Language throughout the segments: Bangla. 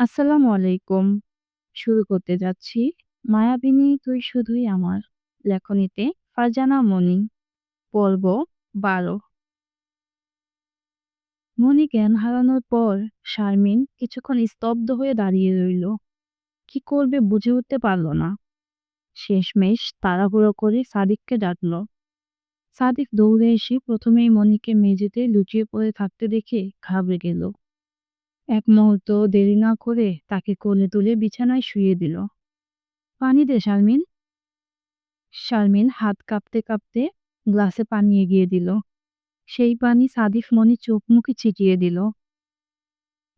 আসসালামু আলাইকুম। শুরু করতে যাচ্ছি 'মায়াবিনী তুই শুধুই আমার' লেখনীতে ফারজানা মনি। পর্ব ১২ মনি জ্ঞান হারানোর পর শারমিন কিছুক্ষণ স্তব্ধ হয়ে দাঁড়িয়ে রইল। কি করবে বুঝে উঠতে পারল না। শেষমেশ তাড়াহুড়ো করে সাদিককে ডাকল। সাদিক দৌড়ে এসে প্রথমেই মনিকে মেঝেতে লুচিয়ে পড়ে থাকতে দেখে ঘাবড়ে গেল। এক মুহূর্ত দেরি না করে তাকে কোলে তুলে বিছানায় শুয়ে দিল। পানি দে, শারমিন। শারমিন হাত কাঁপতে কাঁপতে গ্লাসে পানি এগিয়ে দিল। সেই পানি সাদিফ মনির চোখ মুখে ছিটিয়ে দিল।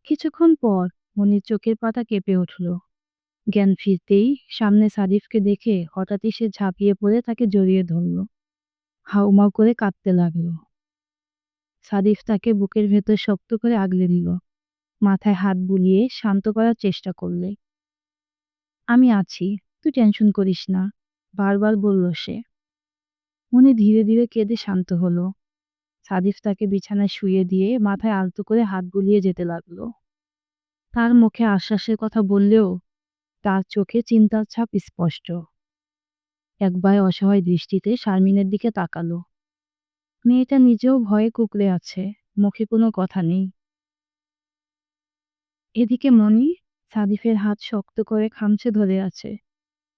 কিছুক্ষণ পর মনির চোখের পাতা কেঁপে উঠল। জ্ঞান ফিরতেই সামনে সাদিফকে দেখে হঠাৎই সে ঝাঁপিয়ে পড়ে তাকে জড়িয়ে ধরল। হাউমাউ করে কাঁদতে লাগল। সাদিফ তাকে বুকের ভেতর শক্ত করে আগলে নিল। মাথায় হাত বুলিয়ে শান্ত করার চেষ্টা করলে। আমি আছি, তুই টেনশন করিস না, বারবার বলল সে। মনি ধীরে ধীরে কেঁদে শান্ত হলো। সাদিফ তাকে বিছানায় শুয়ে দিয়ে মাথায় আলতো করে হাত বুলিয়ে যেতে লাগল। তার মুখে আশ্বাসের কথা বললেও তার চোখে চিন্তার ছাপ স্পষ্ট। একবার অসহায় দৃষ্টিতে শারমিনের দিকে তাকালো। মেয়েটা নিজেও ভয়ে কুঁকড়ে আছে, মুখে কোনো কথা নেই। এদিকে মনি সাদিফের হাত শক্ত করে খামচে ধরে আছে,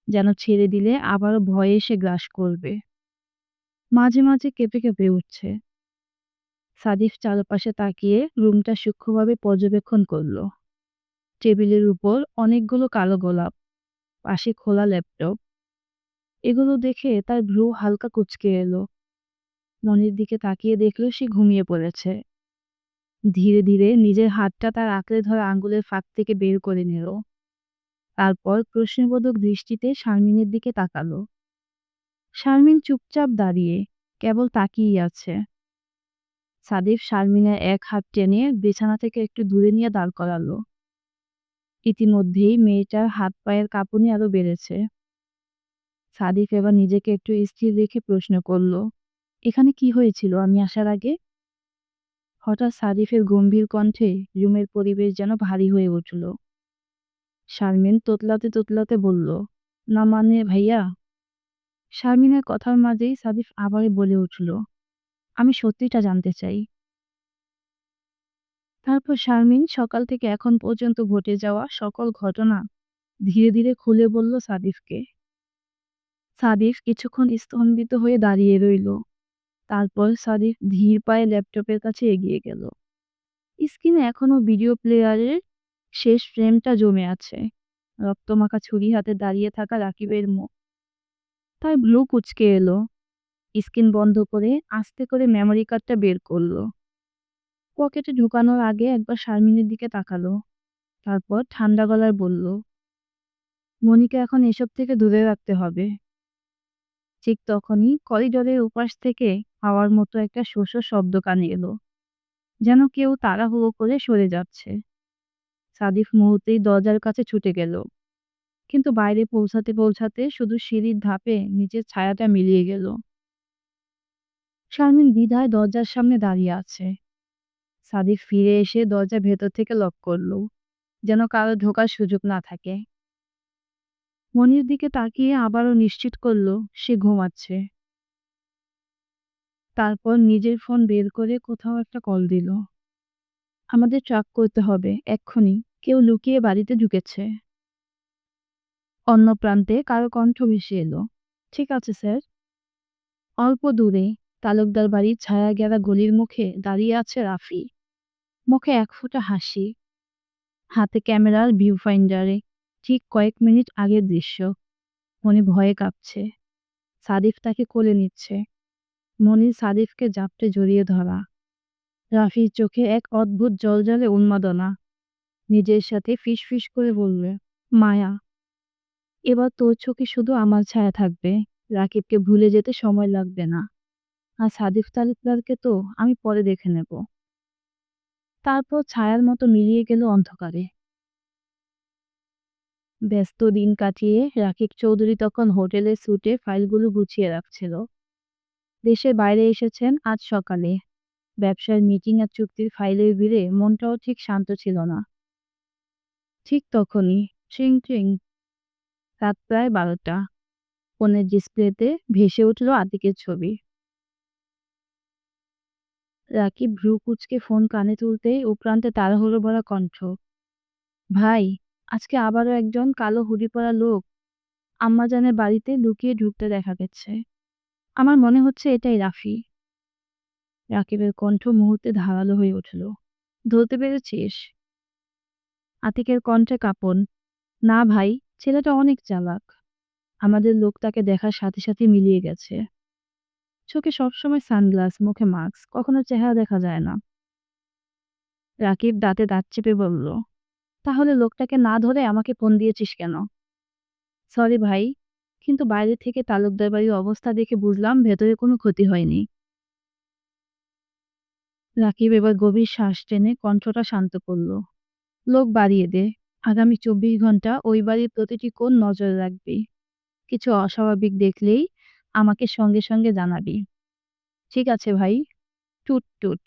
যেন ছেড়ে দিলে আবারও ভয়ে এসে গ্রাস করবে। মাঝে মাঝে কেঁপে কেঁপে উঠছে। সাদিফ চারপাশে তাকিয়ে রুমটা সূক্ষ্মভাবে পর্যবেক্ষণ করল। টেবিলের উপর অনেকগুলো কালো গোলাপ, পাশে খোলা ল্যাপটপ। এগুলো দেখে তার ভ্রু হালকা কুচকে এলো। মনির দিকে তাকিয়ে দেখল সে ঘুমিয়ে পড়েছে। ধীরে ধীরে নিজের হাতটা তার আঁকড়ে ধরা আঙ্গুলের ফাঁক থেকে বের করে নিল। তারপর প্রশ্নবোধক দৃষ্টিতে শারমিনের দিকে তাকালো। শারমিন চুপচাপ দাঁড়িয়ে কেবল তাকিয়েই আছে। সাদিফ শারমিনের এক হাত টেনে বিছানা থেকে একটু দূরে নিয়ে দাঁড় করালো। ইতিমধ্যেই মেয়েটার হাত পায়ের কাঁপুনি আরও বেড়েছে। সাদিফ এবার নিজেকে একটু স্থির রেখে প্রশ্ন করল, এখানে কি হয়েছিল? আমি আসার আগে? হঠাৎ সারিফের গম্ভীর কণ্ঠে রুমের পরিবেশ যেন ভারী হয়ে উঠল। শারমিন তোতলাতে তোতলাতে বলল, না মানে ভাইয়া? শারমিনের কথার মাঝেই সাদিফ আবারই বলে উঠল, আমি সত্যিটা জানতে চাই। তারপর শারমিন সকাল থেকে এখন পর্যন্ত ঘটে যাওয়া সকল ঘটনা ধীরে ধীরে খুলে বলল সাদিফকে। সাদিফ কিছুক্ষণ স্তম্ভিত হয়ে দাঁড়িয়ে রইল। তারপর সাদিক ধীর পায়ে ল্যাপটপের কাছে এগিয়ে গেল। স্ক্রিনে এখনও ভিডিও প্লেয়ারের শেষ ফ্রেমটা জমে আছে। রক্তমাখা ছুরি হাতে দাঁড়িয়ে থাকা রাকিবের মুখ। তাই ব্লু কুচকে এলো। স্ক্রিন বন্ধ করে আস্তে করে মেমোরি কার্ডটা বের করল। পকেটে ঢুকানোর আগে একবার শারমিনের দিকে তাকালো। তারপর ঠান্ডা গলায় বলল, মনিকে এখন এসব থেকে দূরে রাখতে হবে। ঠিক তখনই করিডোরের উপাস থেকে হাওয়ার মতো একটা শোষ শব্দ কানে এলো। যেন কেউ তাড়াহুড়ো করে সরে যাচ্ছে। সাদিফ মুহূর্তেই দরজার কাছে ছুটে গেল। কিন্তু বাইরে পৌঁছাতে পৌঁছাতে শুধু সিঁড়ির ধাপে নিচের ছায়াটা মিলিয়ে গেল। শারমিন দ্বিধায় দরজার সামনে দাঁড়িয়ে আছে। সাদিফ ফিরে এসে দরজা ভেতর থেকে লক করল, যেন কারও ঢোকার সুযোগ না থাকে। মনির দিকে তাকিয়ে আবারও নিশ্চিত করল, সে ঘুমাচ্ছে। তারপর নিজের ফোন বের করে কোথাও একটা কল দিল। আমাদের ট্রাক করতে হবে, এক্ষুনি। কেউ লুকিয়ে বাড়িতে ঢুকেছে। অন্য প্রান্তে কারও কণ্ঠ ভেসে এলো। ঠিক আছে, স্যার। অল্প দূরে তালুকদার বাড়ির ছায়া গেরা গলির মুখে দাঁড়িয়ে আছে রাফি। মুখে এক ফোঁটা হাসি। হাতে ক্যামেরার ভিউ ফাইন্ডারে ঠিক কয়েক মিনিট আগের দৃশ্য। মনে ভয়ে কাঁপছে। সাদিফ তাকে কোলে নিচ্ছে। মনি সাদিফকে জাপটে জড়িয়ে ধরা। রাফির চোখে এক অদ্ভুত জলজলে উন্মাদনা। নিজের সাথে ফিস ফিস করে বলবে মায়া, এবার তোর চোখে শুধু আমার ছায়া থাকবে। রাকিবকে ভুলে যেতে সময় লাগবে না। আর সাদিফ তালুকদারকে তো আমি পরে দেখে নেব। তারপর ছায়ার মতো মিলিয়ে গেল অন্ধকারে। ব্যস্ত দিন কাটিয়ে রাকিব চৌধুরী তখন হোটেলের সুটে ফাইলগুলো গুছিয়ে রাখছিল। দেশের বাইরে এসেছেন আজ সকালে। ব্যবসার মিটিং আর চুক্তির ফাইলের ভিড়ে মনটাও ঠিক শান্ত ছিল না। ঠিক তখনই ট্রিং ট্রিং রাত প্রায় বারোটা। ফোনের ডিসপ্লেতে ভেসে উঠল আতিকের ছবি। রাকিব ভ্রু কুচকে ফোন কানে তুলতেই উপরান্তে তাড়াহুড়ো ভরা কণ্ঠ, ভাই, আজকে আবারও একজন কালো হুডি পরা লোক, আম্মাজানের বাড়িতে লুকিয়ে ঢুকতে দেখা গেছে। আমার মনে হচ্ছে এটাই রাফি। রাকিবের কণ্ঠ মুহূর্তে ধারালো হয়ে উঠল। ধরতে পেরেছিস? আতিকের কণ্ঠে কাঁপন। না ভাই, ছেলেটা অনেক চালাক। আমাদের লোক তাকে দেখার সাথে সাথে মিলিয়ে গেছে। চোখে সবসময় সানগ্লাস, মুখে মাস্ক, কখনো চেহারা দেখা যায় না। রাকিব দাঁতে দাঁত চেপে বলল, তাহলে লোকটাকে না ধরে আমাকে ফোন দিয়েছিস কেন? সরি ভাই কিন্তু বাইরে থেকে তালুকদার বাড়ির অবস্থা দেখে বুঝলাম ভেতরে কোনো ক্ষতি হয়নি। রাকিব এবার গভীর শ্বাস টেনে কণ্ঠটা শান্ত করল। লোক বাড়িয়ে দে। আগামী চব্বিশ ঘণ্টা ওই বাড়ির প্রতিটি কোণ নজর রাখবি। কিছু অস্বাভাবিক দেখলেই আমাকে সঙ্গে সঙ্গে জানাবি। ঠিক আছে ভাই। টুট টুট।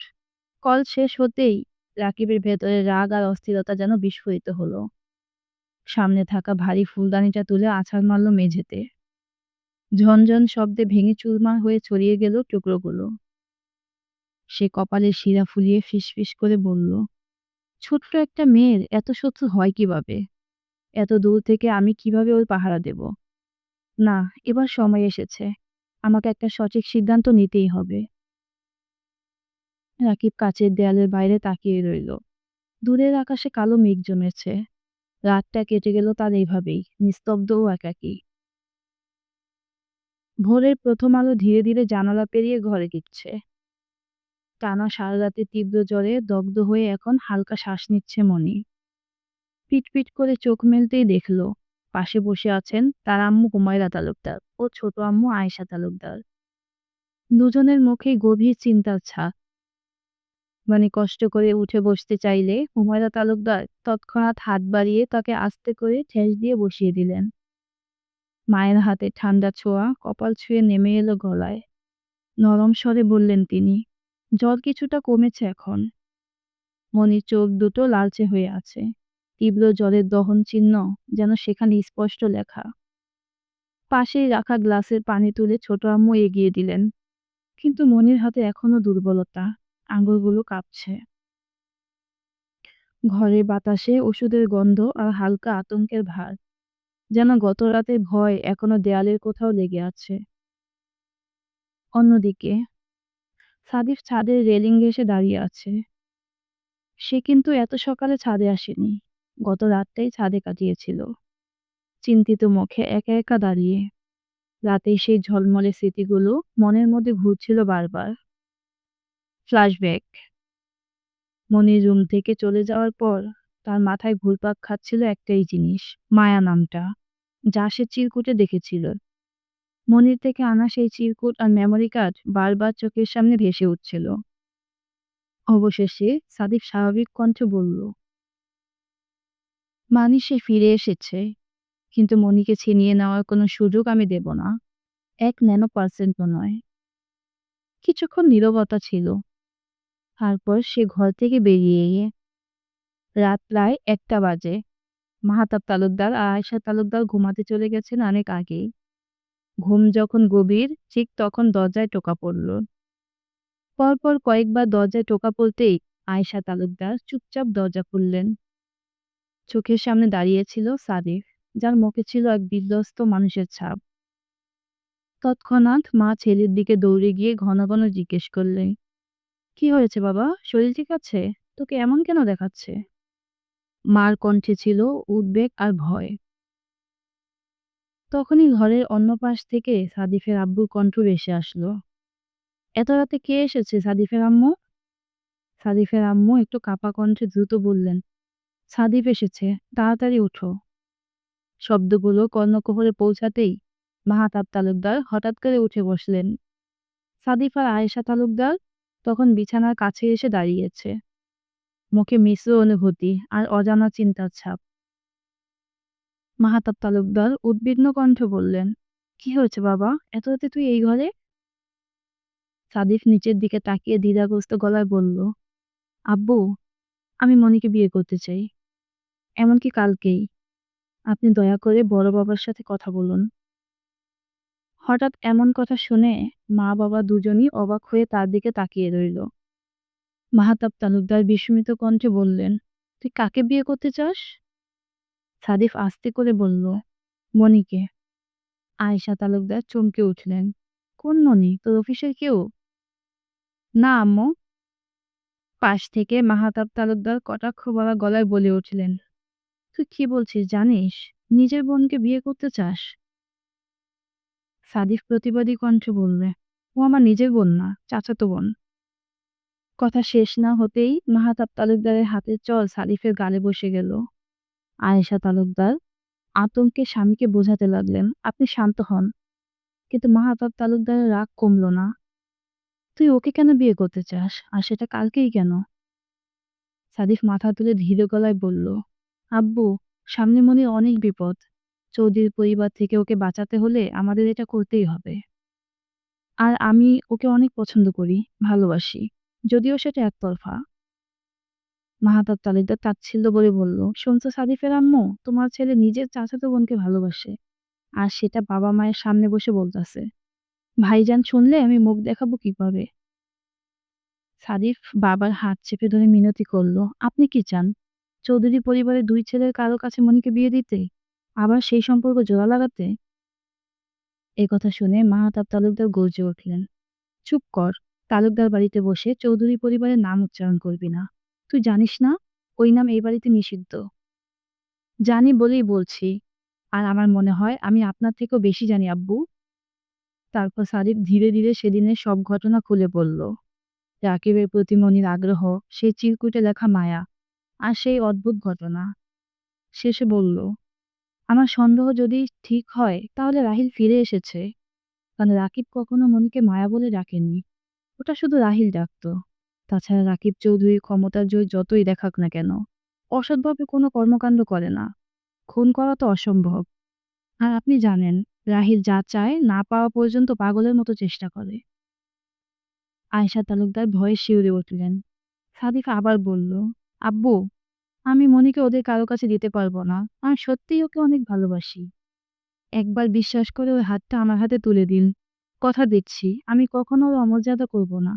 কল শেষ হতেই রাকিবের ভেতরে রাগ আর অস্থিরতা যেন বিস্ফোরিত হলো। সামনে থাকা ভারী ফুলদানিটা তুলে আছাড় মারল মেঝেতে। ঝনঝন শব্দে ভেঙে চুরমার হয়ে ছড়িয়ে গেল টুকরোগুলো। সে কপালে শিরা ফুলিয়ে ফিসফিস করে বলল, ছোট্ট একটা মেয়ের এত শত্রু হয় কীভাবে? এত দূর থেকে আমি কীভাবে ওর পাহারা দেব? না, এবার সময় এসেছে। আমাকে একটা সঠিক সিদ্ধান্ত নিতেই হবে। রাকিব কাচের দেয়ালের বাইরে তাকিয়ে রইল। দূরের আকাশে কালো মেঘ জমেছে। রাতটা কেটে গেল তার এইভাবেই, নিস্তব্ধ ও একাকী। ভোরের প্রথম আলো ধীরে ধীরে জানালা পেরিয়ে ঘরে গিচ্ছে টানা সারা রাতে তীব্র জ্বরে দগ্ধ হয়ে এখন হালকা শ্বাস নিচ্ছে মনি পিট করে চোখ মেলতেই দেখল, পাশে বসে আছেন তার আম্মু হুমায়রা তালুকদার ও ছোট আম্মু আয়েশা তালুকদার। দুজনের মুখেই গভীর চিন্তার ছাপ। মানে কষ্ট করে উঠে বসতে চাইলে হুমায়রা তালুকদার তৎক্ষণাৎ হাত বাড়িয়ে তাকে আস্তে করে ঠেস দিয়ে বসিয়ে দিলেন। মায়ের হাতে ঠান্ডা ছোঁয়া, কপাল ছুঁয়ে নেমে এলো গলায়। নরম স্বরে বললেন তিনি জ্বর কিছুটা কমেছে এখন মনির চোখ দুটো লালচে হয়ে আছে। তীব্র জ্বরের দহন চিহ্ন যেন সেখানে স্পষ্ট লেখা। পাশেই রাখা গ্লাসের পানি তুলে ছোট আম্মু এগিয়ে দিলেন। কিন্তু মনির হাতে এখনও দুর্বলতা। আঙুলগুলো কাঁপছে। ঘরের বাতাসে ওষুধের গন্ধ আর হালকা আতঙ্কের ভার, যেন গত রাতে ভয় এখনও দেয়ালের কোথাও লেগে আছে। অন্যদিকে, সাদিফ ছাদের রেলিং এসে দাঁড়িয়ে আছে। সে কিন্তু এত সকালে ছাদে আসেনি, গত রাতটাই ছাদে কাটিয়েছিল। চিন্তিত মুখে একা একা দাঁড়িয়ে রাতে সেই ঝলমলে স্মৃতিগুলো মনের মধ্যে ঘুরছিল বারবার। ফ্ল্যাশব্যাক মনির রুম থেকে চলে যাওয়ার পর তার মাথায় ঘুরপাক খাচ্ছিল একটাই জিনিস, মায়া নামটা, যা সে চিরকুটে দেখেছিল। মনির থেকে আনা সেই চিরকুট আর মেমোরি কার্ড বারবার চোখের সামনে ভেসে উঠছিল। অবশেষে সাদিক স্বাভাবিক কণ্ঠে বলল মানি সে ফিরে এসেছে, কিন্তু মনিকে ছিনিয়ে নেওয়ার কোনো সুযোগ আমি দেব না। এক ন্যানো পার্সেন্টও নয়। কিছুক্ষণ নীরবতা ছিল। তারপর সে ঘর থেকে বেরিয়ে গিয়ে রাত প্রায় একটা বাজে। মাহাতাব তালুকদার আর আয়সা তালুকদার ঘুমাতে চলে গেছেন অনেক আগেই। ঘুম যখন গভীর, ঠিক তখন দরজায় টোকা পড়ল। পরপর কয়েকবার দরজায় টোকা পড়তেই আয়সা তালুকদার চুপচাপ দরজা খুললেন। চোখের সামনে দাঁড়িয়েছিল সাদিফ যার মুখে ছিল এক বিধ্বস্ত মানুষের ছাপ। তৎক্ষণাৎ মা ছেলের দিকে দৌড়ে গিয়ে ঘন ঘন জিজ্ঞেস করলেন কি হয়েছে বাবা? শরীর ঠিক আছে? তোকে এমন কেন দেখাচ্ছে? মার কণ্ঠে ছিল উদ্বেগ আর ভয়। তখনই ঘরের অন্য পাশ থেকে সাদিফের আব্বুর কণ্ঠ ভেসে আসলো। এত রাতে কে এসেছে সাদিফের আম্মু? সাদিফের আম্মু একটু কাপা কণ্ঠে দ্রুত বললেন, সাদিফ এসেছে, তাড়াতাড়ি উঠো শব্দগুলো কর্ণকোহরে পৌঁছাতেই মাহাতাব তালুকদার হঠাৎ করে উঠে বসলেন। সাদিফ আর আয়েশা তালুকদার তখন বিছানার কাছে এসে দাঁড়িয়েছে। মুখে মিশ্র অনুভূতি আর অজানা চিন্তার ছাপ। মাহাতাব তালুকদার উদ্বিগ্ন কণ্ঠে বললেন, কি হয়েছে বাবা? এত রাতে তুই এই ঘরে? সাদিফ নিচের দিকে তাকিয়ে দ্বিধাগ্রস্ত গলায় বলল, আব্বু, আমি মনিকে বিয়ে করতে চাই। এমনকি কালকেই। আপনি দয়া করে বড় বাবার সাথে কথা বলুন। হঠাৎ এমন কথা শুনে মা-বাবা দুজনই অবাক হয়ে তার দিকে তাকিয়ে রইল। মাহাতাব তালুকদার বিস্মিত কণ্ঠে বললেন, তুই কাকে বিয়ে করতে চাস? সাদিফ আস্তে করে বলল, মনিকে। আয়েশা তালুকদার চমকে উঠলেন। কোন মনি? তোর অফিসের কেউ? না আম্মু। পাশ থেকে মাহাতাব তালুকদার কটাক্ষ বলা গলায় বলে উঠলেন, তুই কি বলছিস জানিস? নিজের বোনকে বিয়ে করতে চাস? সাদিফ প্রতিবাদী কণ্ঠে বললে, ও আমার নিজের বোন না, চাচাতো বোন। কথা শেষ না হতেই মাহাতাব তালুকদারের হাতের চল সাদিফের গালে বসে গেল। আয়েশা তালুকদার আতঙ্কে স্বামীকে বোঝাতে লাগলেন, আপনি শান্ত হন। কিন্তু মাহাতাব তালুকদারের রাগ কমল না। তুই ওকে কেন বিয়ে করতে চাস? আর সেটা কালকেই কেন? সাদিফ মাথা তুলে ধীর গলায় বলল, আব্বু, সামনে মনে অনেক বিপদ। চৌধুরীর পরিবার থেকে ওকে বাঁচাতে হলে আমাদের এটা করতেই হবে। আর আমি ওকে অনেক পছন্দ করি, ভালোবাসি। যদিও সেটা একতরফা। মাহাতাব তালুকদার তাচ্ছিল্য বলে বলল, শুনছো সাদিফের আম্মু? তোমার ছেলে নিজের চাচাতো বোনকে ভালোবাসে। আর সেটা বাবা-মায়ের সামনে বসে বলতাছে। ভাইজান শুনলে আমি মুখ দেখাবো কীভাবে? সাদিফ বাবার হাত চেপে ধরে মিনতি করল, আপনি কি চান? চৌধুরী পরিবারের দুই ছেলের কারও কাছে মনিকে বিয়ে দিতে? আবার সেই সম্পর্ক জোড়া লাগাতে? এ কথা শুনে মাহাতাব তালুকদার গর্জে উঠলেন। চুপ কর। তালুকদার বাড়িতে বসে চৌধুরী পরিবারের নাম উচ্চারণ করবি না। তুই জানিস না ওই নাম এই বাড়িতে নিষিদ্ধ। জানি বলেই বলছি। আর আমার মনে হয় আমি আপনার থেকেও বেশি জানি আব্বু। তারপর সাদিফ ধীরে ধীরে সেদিনের সব ঘটনা খুলে বলল। রাকিবের প্রতি মনির আগ্রহ, সেই চিরকুটে লেখা মায়া, আর সেই অদ্ভুত ঘটনা। শেষে বলল, আমার সন্দেহ যদি ঠিক হয় তাহলে রাহিল ফিরে এসেছে। কারণ রাকিব কখনো মনিকে মায়া বলে ডাকেননি। ওটা শুধু রাহিল ডাকত। তাছাড়া রাকিব চৌধুরী ক্ষমতার জয় যতই দেখাক না কেন, অসৎভাবে কোনো কর্মকাণ্ড করে না। খুন করা তো অসম্ভব। আর আপনি জানেন, রাহিল যা চায় না পাওয়া পর্যন্ত পাগলের মতো চেষ্টা করে। আয়েশা তালুকদার ভয়ে শিউরে উঠলেন। সাদিফ আবার বলল, আব্বু, আমি মনিকে ওদের কারও কাছে দিতে পারব না। আমি সত্যিই ওকে অনেক ভালোবাসি। একবার বিশ্বাস করে ওই হাতটা আমার হাতে তুলে দিন। কথা দিচ্ছি, আমি কখনো ওর অমর্যাদা করব না।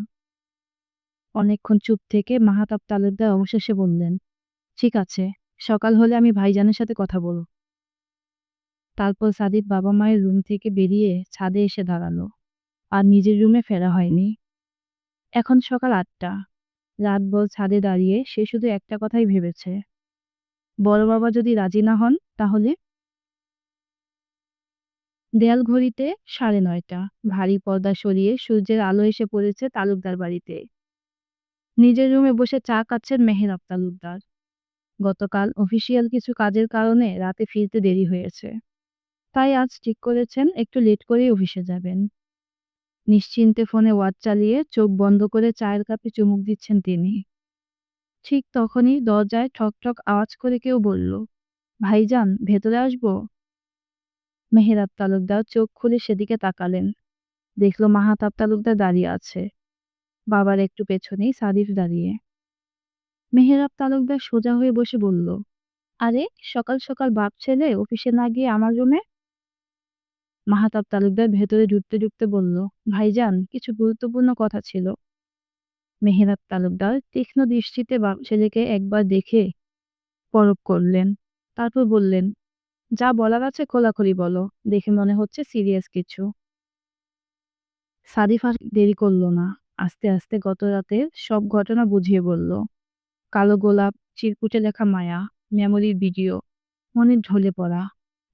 অনেকক্ষণ চুপ থেকে মাহাতাব তালুকদার অবশেষে বললেন, ঠিক আছে, সকাল হলে আমি ভাইজানের সাথে কথা বলব। তারপর সাদিফ বাবা মায়ের রুম থেকে বেরিয়ে ছাদে এসে দাঁড়াল। আর নিজের রুমে ফেরা হয়নি। এখন সকাল আটটা। রাতভর ছাদে দাঁড়িয়ে সে শুধু একটা কথাই ভেবেছে। বড় বাবা যদি রাজি না হন, তাহলে? দেয়াল ঘড়িতে সাড়ে নয়টা। ভারী পর্দা সরিয়ে সূর্যের আলো এসে পড়েছে তালুকদার বাড়িতে। নিজের রুমে বসে চা খাচ্ছেন মেহেরাব তালুকদার। গতকাল অফিসিয়াল কিছু কাজের কারণে রাতে ফিরতে দেরি হয়েছে। তাই আজ ঠিক করেছেন, একটু লেট করেই অফিসে যাবেন। নিশ্চিন্তে ফোনে ওয়াচ চালিয়ে চোখ বন্ধ করে চায়ের কাপে চুমুক দিচ্ছেন তিনি। ঠিক তখনই দরজায় ঠক ঠক আওয়াজ করে কেউ বলল, ভাইজান ভেতরে আসব? মেহেরাব তালুকদার চোখ খুলে সেদিকে তাকালেন। দেখল মাহাতাব তালুকদার দাঁড়িয়ে আছে। বাবার একটু পেছনেই সাদিফ দাঁড়িয়ে। মেহেরাব তালুকদার সোজা হয়ে বসে বলল, আরে সকাল সকাল বাপ ছেলে অফিসে না গিয়ে আমার রুমে? মাহাতাব তালুকদার ভেতরে ঢুকতে ঢুকতে বলল, ভাইজান কিছু গুরুত্বপূর্ণ কথা ছিল। মেহেরাব তালুকদার তীক্ষ্ণ দৃষ্টিতে বাপ ছেলেকে একবার দেখে পরব করলেন। তারপর বললেন, যা বলার আছে খোলাখুলি বলো, দেখে মনে হচ্ছে সিরিয়াস কিছু। সাদিফ আর দেরি করল না। আস্তে আস্তে গত রাতের সব ঘটনা বুঝিয়ে বলল। কালো গোলাপ, চিরকুটে লেখা মায়া, মেমোরির ভিডিও, মনের ঢলে পড়া,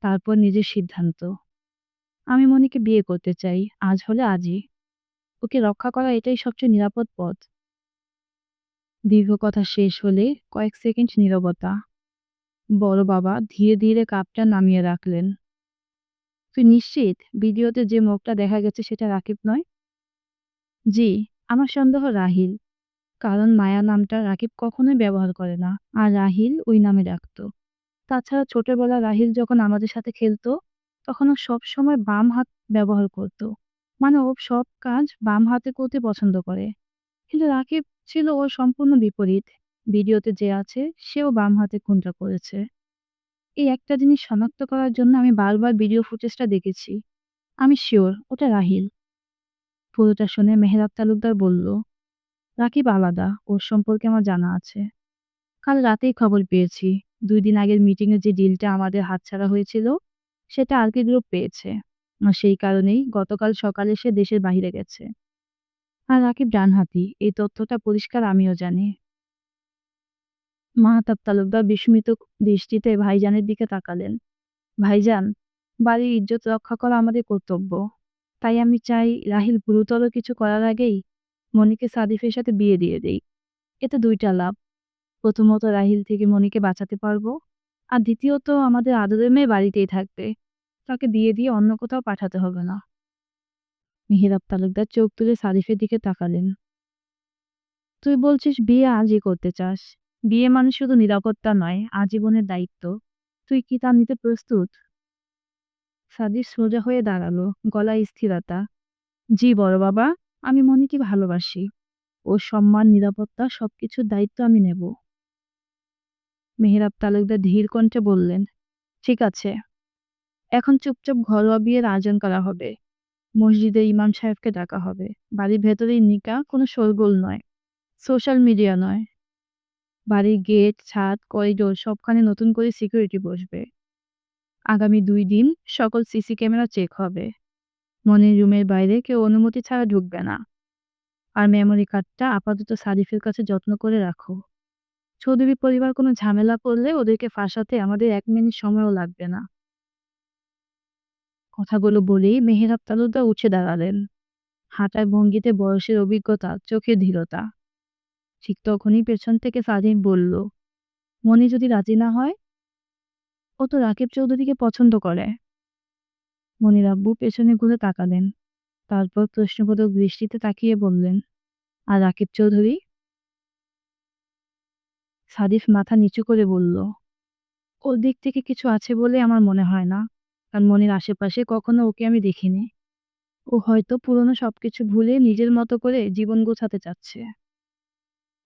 তারপর নিজের সিদ্ধান্ত। আমি মনিকে বিয়ে করতে চাই, আজ হলে আজই। ওকে রক্ষা করা এটাই সবচেয়ে নিরাপদ পথ। দীর্ঘ কথা শেষ হলে কয়েক সেকেন্ড নীরবতা। বড় বাবা ধীরে ধীরে কাপটা নামিয়ে রাখলেন। তুই নিশ্চিত ভিডিওতে যে মুখটা দেখা গেছে সেটা রাকিব নয়? জি, আমার সন্দেহ রাহিল। কারণ মায়া নামটা রাকিব কখনোই ব্যবহার করে না। আর রাহিল ওই নামে ডাকত। তাছাড়া ছোটবেলা রাহিল যখন আমাদের সাথে খেলতো, তখন ও সবসময় বাম হাত ব্যবহার করত। মানে ও সব কাজ বাম হাতে করতে পছন্দ করে। কিন্তু রাকিব ছিল ওর সম্পূর্ণ বিপরীত। ভিডিওতে যে আছে, সেও বাম হাতে খুনটা করেছে। এই একটা জিনিস শনাক্ত করার জন্য আমি বারবার ভিডিও ফুটেজটা দেখেছি আমি শিওর, ওটা রাহিল পুরোটা শুনে মেহেরাব তালুকদার বলল, রাকিব আলাদা, ওর সম্পর্কে আমার জানা আছে কাল রাতেই খবর পেয়েছি দুই দিন আগের মিটিংয়ে যে ডিলটা আমাদের হাতছাড়া হয়েছিল সেটা আরকি গ্রুপ পেয়েছে। আর সেই কারণেই গতকাল সকালে সে দেশের বাইরে গেছে। আর রাকিব ডানহাতি, এই তথ্যটা পরিষ্কার আমিও জানি। মাহাতাব তালুকদার বিস্মিত দৃষ্টিতে ভাইজানের দিকে তাকালেন। ভাইজান, বাড়ির ইজ্জত রক্ষা করা আমাদের কর্তব্য। তাই আমি চাই রাহিল গুরুতর কিছু করার আগেই মনিকে সাদিফের সাথে বিয়ে দিয়ে দেই। এতে দুইটা লাভ। প্রথমত রাহিল থেকে মনিকে বাঁচাতে পারব। আর দ্বিতীয়ত আমাদের আদরের মেয়ে বাড়িতেই থাকবে। তাকে বিয়ে দিয়ে অন্য কোথাও পাঠাতে হবে না। মিহিরাব তালুকদার চোখ তুলে সাদিফের দিকে তাকালেন। তুই বলছিস বিয়ে আজই করতে চাস। বিয়ে মানে শুধু নিরাপত্তা নয়, আজীবনের দায়িত্ব। তুই কি তা নিতে প্রস্তুত? সাদিফ সোজা হয়ে দাঁড়াল, গলায় স্থিরতা। জি বড় বাবা, আমি মনে মনিকে ভালোবাসি। ওর সম্মান, নিরাপত্তা, সবকিছুর দায়িত্ব আমি নেব। মেহেরাব তালুকদার ধীর কণ্ঠে বললেন, ঠিক আছে। এখন চুপচাপ ঘরোয়া বিয়ের আয়োজন করা হবে। মসজিদে ইমাম সাহেবকে ডাকা হবে। বাড়ির ভেতরেই নিকা কোনো শোরগোল নয়, সোশ্যাল মিডিয়া নয়। বাড়ির গেট, ছাদ, করিডোর সবখানে নতুন করে সিকিউরিটি বসবে। আগামী দুই দিন সকল সিসি ক্যামেরা চেক হবে। মনির রুমের বাইরে কেউ অনুমতি ছাড়া ঢুকবে না। আর মেমোরি কার্ডটা আপাতত সারিফের কাছে যত্ন করে রাখো। চৌধুরী পরিবার কোনো ঝামেলা করলে ওদেরকে ফাঁসাতে আমাদের এক মিনিট সময়ও লাগবে না। কথাগুলো বলেই মেহেরাব তালুকদার উঠে দাঁড়ালেন। হাঁটার ভঙ্গিতে বয়সের অভিজ্ঞতা চোখে ধীরতা। ঠিক তখনই পেছন থেকে সাদিম বলল, মনি যদি রাজি না হয়, ও তো রাকিব চৌধুরীকে পছন্দ করে। মনির আব্বু পেছনে ঘুরে তাকালেন। তারপর প্রশ্নবোধক দৃষ্টিতে তাকিয়ে বললেন, আর রাকিব চৌধুরী? সাদিফ মাথা নিচু করে বলল, ওর দিক থেকে কিছু আছে বলে আমার মনে হয় না, কারণ মনির আশেপাশে কখনো ওকে আমি দেখিনি। ও হয়তো পুরনো সবকিছু ভুলে নিজের মতো করে জীবন গোছাতে চাচ্ছে।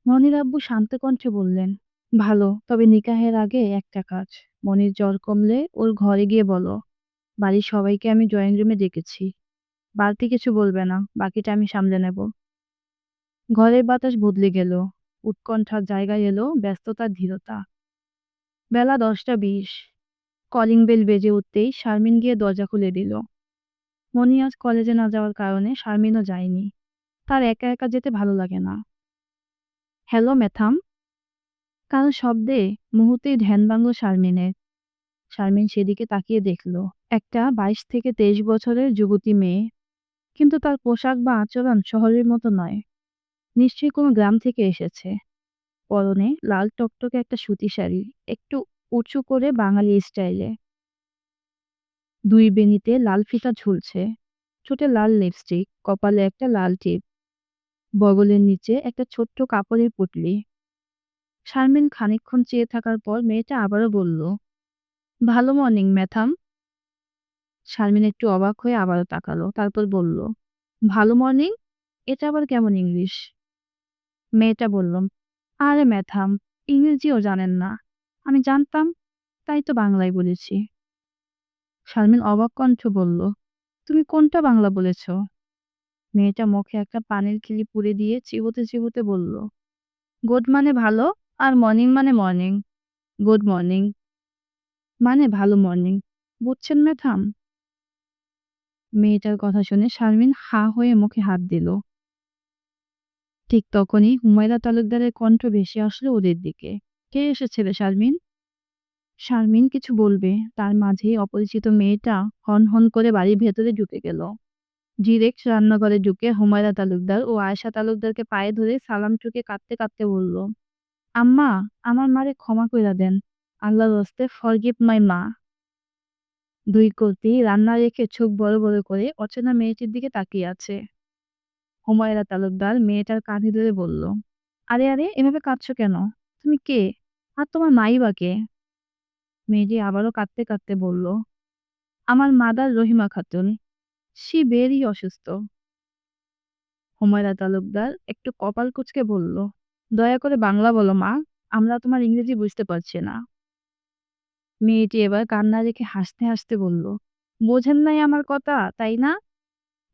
মনির আব্বু শান্ত কণ্ঠে বললেন, ভালো, তবে নিকাহের আগে একটা কাজ। মনির জ্বর কমলে ওর ঘরে গিয়ে বলো, বাড়ির সবাইকে আমি ড্রয়িং রুমে ডেকেছি। বাড়তি কিছু বলবে না, বাকিটা আমি সামলে নেব। ঘরের বাতাস বদলে গেল। উৎকণ্ঠার জায়গায় এলো ব্যস্ততার ধীরতা। বেলা দশটা বিশ। কলিং বেল বেজে উঠতেই শারমিন গিয়ে দরজা খুলে দিল। মনি আজ কলেজে না যাওয়ার কারণে শারমিনও যায়নি। তার একা একা যেতে ভালো লাগে না। Hello, madam. কারণ শব্দে মুহূর্তেই ধ্যান ভাঙল শারমিনের। শারমিন সেদিকে তাকিয়ে দেখল, একটা বাইশ থেকে তেইশ বছরের যুবতী মেয়ে। কিন্তু তার পোশাক বা আচরণ শহরের মতো নয়। নিশ্চয়ই কোনো গ্রাম থেকে এসেছে। পরনে লাল টকটকে একটা সুতি শাড়ি, একটু উঁচু করে বাঙালি স্টাইলে। দুই বেনিতে লাল ফিতা ঝুলছে। ছোটে লাল লিপস্টিক কপালে একটা লাল টিপ। বগলের নিচে একটা ছোট্ট কাপড়ের পুটলি। শারমিন খানিকক্ষণ চেয়ে থাকার পর মেয়েটা আবারও বলল, ভালো মর্নিং ম্যাথাম শারমিন একটু অবাক হয়ে আবারও তাকালো, তারপর বলল, ভালো মর্নিং এটা আবার কেমন ইংলিশ মেয়েটা বলল, আরে ম্যাথাম ইংরেজিও জানেন না। আমি জানতাম, তাই তো বাংলায় বলেছি। শারমিন অবাক কণ্ঠ বলল, তুমি কোনটা বাংলা বলেছ? মেয়েটা মুখে একটা পানির খিলি পুড়ে দিয়ে চিবোতে চিবোতে বলল, গুড মানে ভালো আর মর্নিং মানে মর্নিং। গুড মর্নিং মানে ভালো মর্নিং, বুঝছেন ম্যাথাম মেয়েটার কথা শুনে শারমিন হা হয়ে মুখে হাত দিল। ঠিক তখনই হুমায়রা তালুকদারের কণ্ঠ ভেসে আসলো ওদের দিকে। কে এসেছে রে শারমিন? শারমিন কিছু বলবে, তার মাঝেই অপরিচিত মেয়েটা হন হন করে বাড়ির ভেতরে ঢুকে গেল। ডিরেক্ট রান্নাঘরে ঢুকে হুমায়রা তালুকদার ও আয়েশা তালুকদারকে পায়ে ধরে সালাম ঠুকে কাঁদতে কাঁদতে বলল, আম্মা, আমার মারে ক্ষমা কইরা দেন। আল্লাহর হস্তে ফরগিভ মাই মা। দুই কর্তি রান্না রেখে চোখ বড় বড় করে অচেনা মেয়েটির দিকে তাকিয়ে আছে। হুমায়রা তালুকদার মেয়েটার কাঁধে ধরে বলল, আরে আরে, এভাবে কাঁদছো কেন? তুমি কে? আর তোমার মাই বা কে? মেয়েটি আবারও কাঁদতে কাঁদতে বলল, আমার মাদার রহিমা খাতুন। সি বেরই অসুস্থ। হুমায়রা তালুকদার একটু কপাল কুচকে বলল, দয়া করে বাংলা বলো মা, আমরা তোমার ইংরেজি বুঝতে পারছি না। মেয়েটি এবার কান্না রেখে হাসতে হাসতে বলল, বোঝেন নাই আমার কথা, তাই না?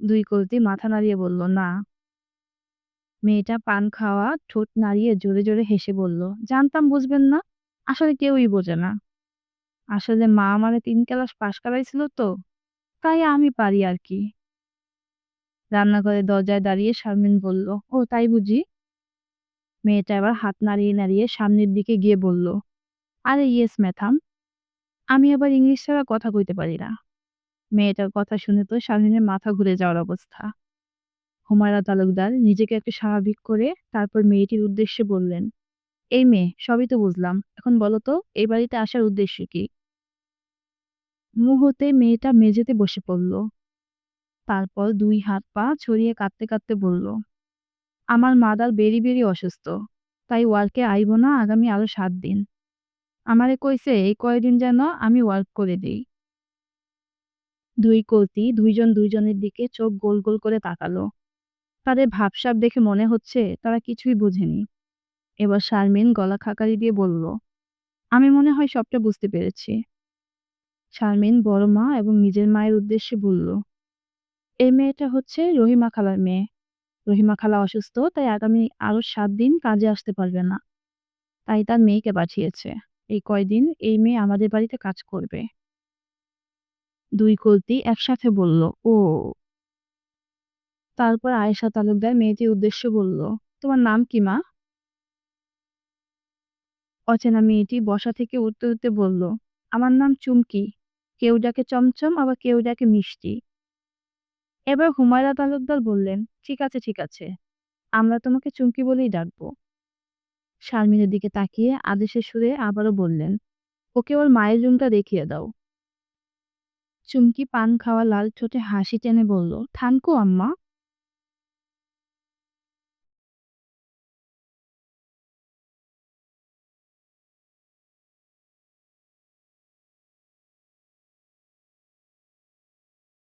দুই কলতি মাথা নাড়িয়ে বলল, না। মেয়েটা পান খাওয়া, ঠোঁট নাড়িয়ে জোরে জোরে হেসে বলল, জানতাম বুঝবেন না, আসলে কেউই বোঝে না। আসলে মা আমারে তিন ক্লাস পাশ করাইছিল তো, তাই আমি পারি আর কি। রান্নাঘরের দরজায় দাঁড়িয়ে শারমিন বলল, ও, তাই বুঝি? মেয়েটা এবার হাত নাড়িয়ে নাড়িয়ে সামনের দিকে গিয়ে বলল, আরে, ইয়েস, ম্যাথাম, আমি আবার ইংলিশ ছাড়া কথা কইতে পারি না। মেয়েটার কথা শুনে তো শারমিনের মাথা ঘুরে যাওয়ার অবস্থা। হুমায়রা তালুকদার নিজেকে একটু স্বাভাবিক করে তারপর মেয়েটির উদ্দেশ্যে বললেন, এই মেয়ে, সবই তো বুঝলাম। এখন বলো তো, এই বাড়িতে আসার উদ্দেশ্য কি? মুহূর্তে মেয়েটা মেঝেতে বসে পড়ল। তারপর দুই হাত পা ছড়িয়ে কাঁদতে কাঁদতে বলল, আমার মাদার বেরি বেরি অসুস্থ, তাই ওয়ার্কে আইব না আগামী আরও সাত দিন। আমারে কইছে এই কয়দিন যেন আমি ওয়ার্ক করে দিই। দুই কলতি, দুইজন দুইজনের দিকে চোখ গোল গোল করে তাকালো। তাদের ভাবসাব দেখে মনে হচ্ছে তারা কিছুই বোঝেনি। এবার শারমিন গলা খাকারি দিয়ে বলল, আমি মনে হয় সবটা বুঝতে পেরেছি। শারমিন বড় মা এবং নিজের মায়ের উদ্দেশ্যে বলল, এই মেয়েটা হচ্ছে রহিমা খালার মেয়ে। রহিমা খালা অসুস্থ, তাই আগামী আরও সাত দিন কাজে আসতে পারবে না। তাই তার মেয়েকে পাঠিয়েছে। এই কয়দিন এই মেয়ে আমাদের বাড়িতে কাজ করবে। দুই কলতি একসাথে বলল, ও। তারপর আয়েশা তালুকদার মেয়েটির উদ্দেশ্যে বলল, তোমার নাম কি, মা? অচেনা মেয়েটি বসা থেকে উঠতে উঠতে বলল, আমার নাম চুমকি। কেউ ডাকে চমচম, আবার কেউ ডাকে মিষ্টি। এবার হুমায়রা তালুকদার বললেন, ঠিক আছে ঠিক আছে। আমরা তোমাকে চুমকি বলেই ডাকবো। শারমিনের দিকে তাকিয়ে আদেশের সুরে আবারও বললেন, ওকে ওর মায়ের রুমটা দেখিয়ে দাও। চুমকি পান খাওয়া লাল ঠোঁটে হাসি টেনে বলল থানকো আম্মা।